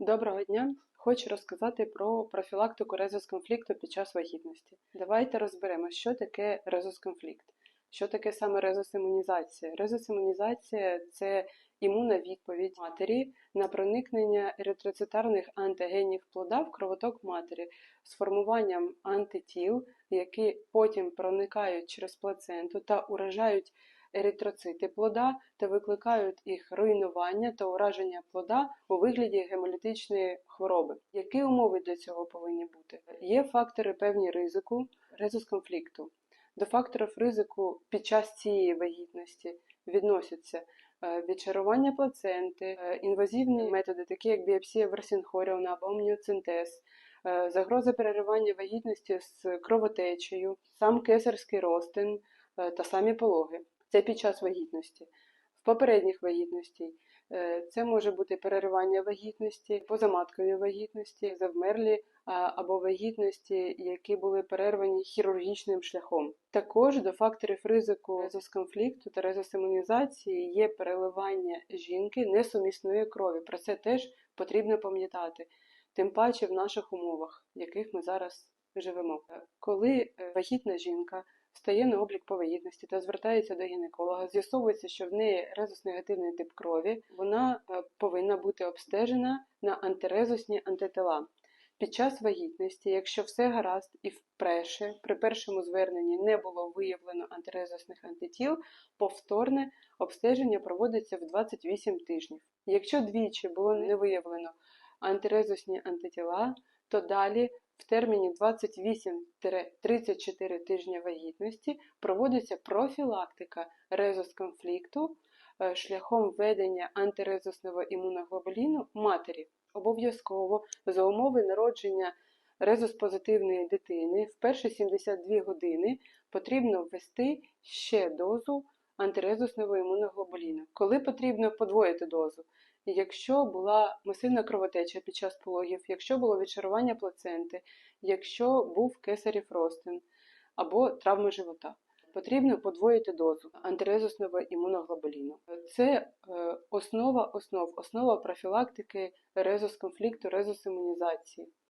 Доброго дня! Хочу розказати про профілактику резус-конфлікту під час вагітності. Давайте розберемо, що таке резус-конфлікт, що таке саме резус-імунізація. Резус-імунізація – це імунна відповідь матері на проникнення еритроцитарних антигенів плода в кровоток матері з формуванням антитіл, які потім проникають через плаценту та уражають еритроцити плода та викликають їх руйнування та ураження плода у вигляді гемолітичної хвороби. Які умови для цього повинні бути? Є фактори певні ризику резус-конфлікту. До факторів ризику під час цієї вагітності відносяться е, відчарування плаценти, е, інвазивні методи, такі як біопсія Версінхоріона або амніоцентез, е, загроза переривання вагітності з кровотечею, сам кесарський розтин е, та самі пологи. Це під час вагітності. В попередніх вагітностей е, це може бути переривання вагітності, позаматкові вагітності, завмерлі або вагітності, які були перервані хірургічним шляхом. Також до факторів ризику резус-конфлікту та резус-імунізації є переливання жінки несумісної крові. Про це теж потрібно пам'ятати, тим паче в наших умовах, в яких ми зараз живемо. Коли е, вагітна жінка стає на облік по вагітності та звертається до гінеколога, з'ясовується, що в неї резус-негативний тип крові, вона е, повинна бути обстежена на антирезусні антитила. Під час вагітності, якщо все гаразд і вперше при першому зверненні не було виявлено антирезусних антитіл, повторне обстеження проводиться в 28 тижнів. Якщо двічі було не виявлено антирезусні антитіла, то далі в терміні 28-34 тижня вагітності проводиться профілактика резус-конфлікту е, шляхом введення антирезусного імуноглобуліну матері. Обов'язково за умови народження резус-позитивної дитини в перші 72 години потрібно ввести ще дозу антирезусного імуноглобуліну. Коли потрібно подвоїти дозу? Якщо була масивна кровотеча під час пологів, якщо було відшарування плаценти, якщо був кесарів ростин або травми живота, потрібно подвоїти дозу антирезусного імуноглобуліну. Це е, основа основ, основа профілактики резус-конфлікту, резус-імунізації.